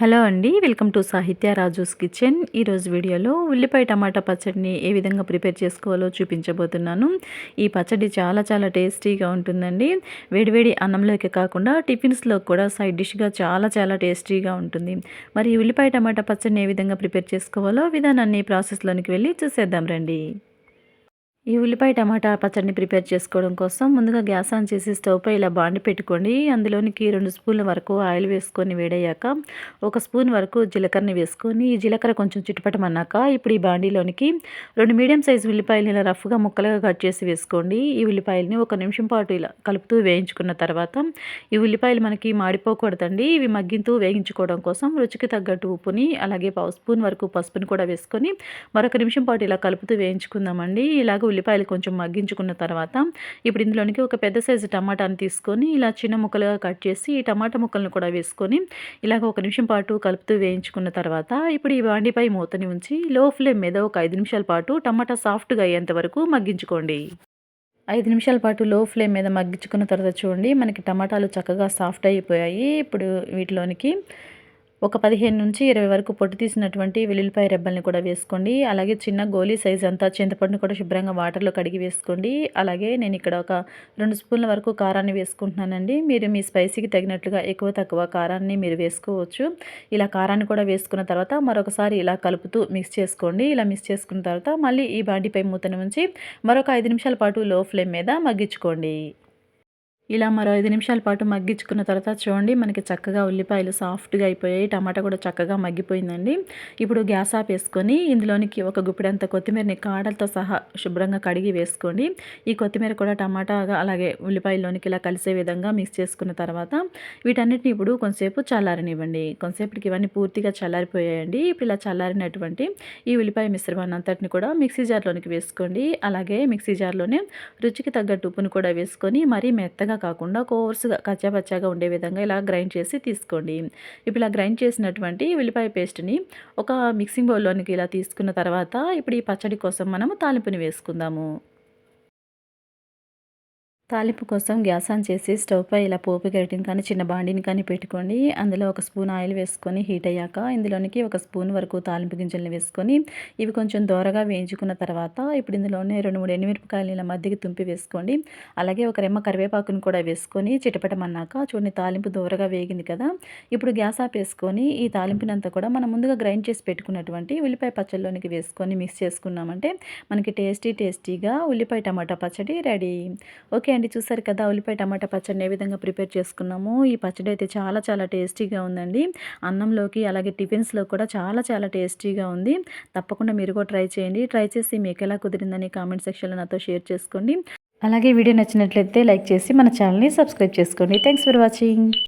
Hello అండి welcome to సాహిత్య Raju's kitchen. ఈరోజు వీడియోలో ఉల్లిపాయ టమాటా పచ్చడిని ఏ విధంగా ప్రిపేర్ చేసుకోవాలో చూపించబోతున్నాను. ఈ పచ్చడి చాలా చాలా టేస్టీగా ఉంటుందండి. వేడివేడి అన్నంలోకి కాకుండా టిఫిన్స్లో కూడా సైడ్ డిష్గా చాలా చాలా టేస్టీగా ఉంటుంది. మరి ఉల్లిపాయ టమాటా పచ్చడిని ఏ విధంగా ప్రిపేర్ చేసుకోవాలో విధానాన్ని ప్రాసెస్లోనికి వెళ్ళి చూసేద్దాం రండి. ఈ ఉల్లిపాయ టమాటా పచ్చడిని ప్రిపేర్ చేసుకోవడం కోసం ముందుగా గ్యాస్ ఆన్ చేసి స్టవ్ పై ఇలా బాండి పెట్టుకోండి. అందులోనికి రెండు స్పూన్ల వరకు ఆయిల్ వేసుకొని వేడయ్యాక ఒక స్పూన్ వరకు జీలకర్రని వేసుకొని ఈ జీలకర్ర కొంచెం చిట్టుపటమన్నాక ఇప్పుడు ఈ బాండీలోనికి రెండు మీడియం సైజు ఉల్లిపాయలు ఇలా రఫ్గా ముక్కలుగా కట్ చేసి వేసుకోండి. ఈ ఉల్లిపాయలని ఒక నిమిషం పాటు ఇలా కలుపుతూ వేయించుకున్న తర్వాత ఈ ఉల్లిపాయలు మనకి మాడిపోకూడదండి. ఇవి మగ్గింతూ వేయించుకోవడం కోసం రుచికి తగ్గట్టు ఉప్పుని అలాగే పావు స్పూన్ వరకు పసుపుని కూడా వేసుకొని మరొక నిమిషం పాటు ఇలా కలుపుతూ వేయించుకుందామండి. ఇలాగ ఉల్లిపాయలు కొంచెం మగ్గించుకున్న తర్వాత ఇప్పుడు ఇందులోనికి ఒక పెద్ద సైజు టమాటాని తీసుకొని ఇలా చిన్న ముక్కలుగా కట్ చేసి ఈ టమాటా ముక్కలను కూడా వేసుకొని ఇలాగ ఒక నిమిషం పాటు కలుపుతూ వేయించుకున్న తర్వాత ఇప్పుడు ఈ వాండిపై మూతని ఉంచి లో ఫ్లేమ్ మీద ఒక ఐదు నిమిషాల పాటు టమాటా సాఫ్ట్గా అయ్యేంత వరకు మగ్గించుకోండి. ఐదు నిమిషాల పాటు లో ఫ్లేమ్ మీద మగ్గించుకున్న తర్వాత చూడండి మనకి టమాటాలు చక్కగా సాఫ్ట్ అయిపోయాయి. ఇప్పుడు వీటిలోనికి ఒక పదిహేను నుంచి ఇరవై వరకు పొట్టు తీసినటువంటి వెల్లుల్లిపాయ రెబ్బల్ని కూడా వేసుకోండి. అలాగే చిన్న గోలీ సైజ్ అంతా చింతపండుని కూడా శుభ్రంగా వాటర్లో కడిగి వేసుకోండి. అలాగే నేను ఇక్కడ ఒక రెండు స్పూన్ల వరకు కారాన్ని వేసుకుంటున్నానండి. మీరు మీ స్పైసీకి తగినట్లుగా ఎక్కువ తక్కువ కారాన్ని మీరు వేసుకోవచ్చు. ఇలా కారాన్ని కూడా వేసుకున్న తర్వాత మరొకసారి ఇలా కలుపుతూ మిక్స్ చేసుకోండి. ఇలా మిక్స్ చేసుకున్న తర్వాత మళ్ళీ ఈ బాండిపై మూతను ఉంచి మరొక ఐదు నిమిషాల పాటు లో ఫ్లేమ్ మీద మగ్గించుకోండి. ఇలా మరో ఐదు నిమిషాల పాటు మగ్గించుకున్న తర్వాత చూడండి మనకి చక్కగా ఉల్లిపాయలు సాఫ్ట్గా అయిపోయాయి. టమాటా కూడా చక్కగా మగ్గిపోయిందండి. ఇప్పుడు గ్యాస్ ఆఫ్ వేసుకొని ఇందులోనికి ఒక గుప్పిడంత కొత్తిమీరని కాడలతో సహా శుభ్రంగా కడిగి వేసుకోండి. ఈ కొత్తిమీర కూడా టమాటా అలాగే ఉల్లిపాయల్లోనికి ఇలా కలిసే విధంగా మిక్స్ చేసుకున్న తర్వాత వీటన్నిటిని ఇప్పుడు కొంతసేపు చల్లారనివ్వండి. కొంతసేపటికి ఇవన్నీ పూర్తిగా చల్లారిపోయాయండి. ఇప్పుడు ఇలా చల్లారినటువంటి ఈ ఉల్లిపాయ మిశ్రమాన్ని అంతటిని కూడా మిక్సీ జార్లోనికి వేసుకోండి. అలాగే మిక్సీ జార్లోనే రుచికి తగ్గట్టు ఉప్పును కూడా వేసుకొని మరీ మెత్తగా కాకుండా కోర్సుగా కచ్చాపచ్చాగా ఉండే విధంగా ఇలా గ్రైండ్ చేసి తీసుకోండి. ఇప్పుడు ఇలా గ్రైండ్ చేసినటువంటి ఉల్లిపాయ పేస్ట్ని ఒక మిక్సింగ్ బౌల్లోనికి ఇలా తీసుకున్న తర్వాత ఇప్పుడు ఈ పచ్చడి కోసం మనము తాలింపుని వేసుకుందాము. తాలింపు కోసం గ్యాస్ ఆన్ చేసి స్టవ్ పై ఇలా పోపు గరిటిని కానీ చిన్న బాండిని కానీ పెట్టుకోండి. అందులో ఒక స్పూన్ ఆయిల్ వేసుకొని హీట్ అయ్యాక ఇందులోనికి ఒక స్పూన్ వరకు తాలింపు గింజలను వేసుకొని ఇవి కొంచెం దోరగా వేయించుకున్న తర్వాత ఇప్పుడు ఇందులోనే రెండు మూడు ఎండుమిరపకాయలు ఇలా మధ్యకి తుంపి వేసుకోండి. అలాగే ఒక రెమ్మ కరివేపాకును కూడా వేసుకొని చిటపటమన్నాక చూడండి తాలింపు దోరగా వేగింది కదా. ఇప్పుడు గ్యాస్ ఆఫ్ వేసుకొని ఈ తాలింపునంతా కూడా మనం ముందుగా గ్రైండ్ చేసి పెట్టుకున్నటువంటి ఉల్లిపాయ పచ్చడిలోనికి వేసుకొని మిక్స్ చేసుకున్నామంటే మనకి టేస్టీ టేస్టీగా ఉల్లిపాయ టమాటా పచ్చడి రెడీ. ఓకే అండి. చూసారు కదా ఉల్లిపాయ టమాటా పచ్చడిని ఏ విధంగా ప్రిపేర్ చేసుకున్నాము. ఈ పచ్చడి అయితే చాలా చాలా టేస్టీగా ఉందండి. అన్నంలోకి అలాగే టిఫిన్స్లో కూడా చాలా చాలా టేస్టీగా ఉంది. తప్పకుండా మీరు కూడా ట్రై చేయండి. ట్రై చేసి మీకు ఎలా కుదిరిందని కామెంట్ సెక్షన్లో నాతో షేర్ చేసుకోండి. అలాగే వీడియో నచ్చినట్లయితే లైక్ చేసి మన ఛానల్ని సబ్స్క్రైబ్ చేసుకోండి. Thanks for watching.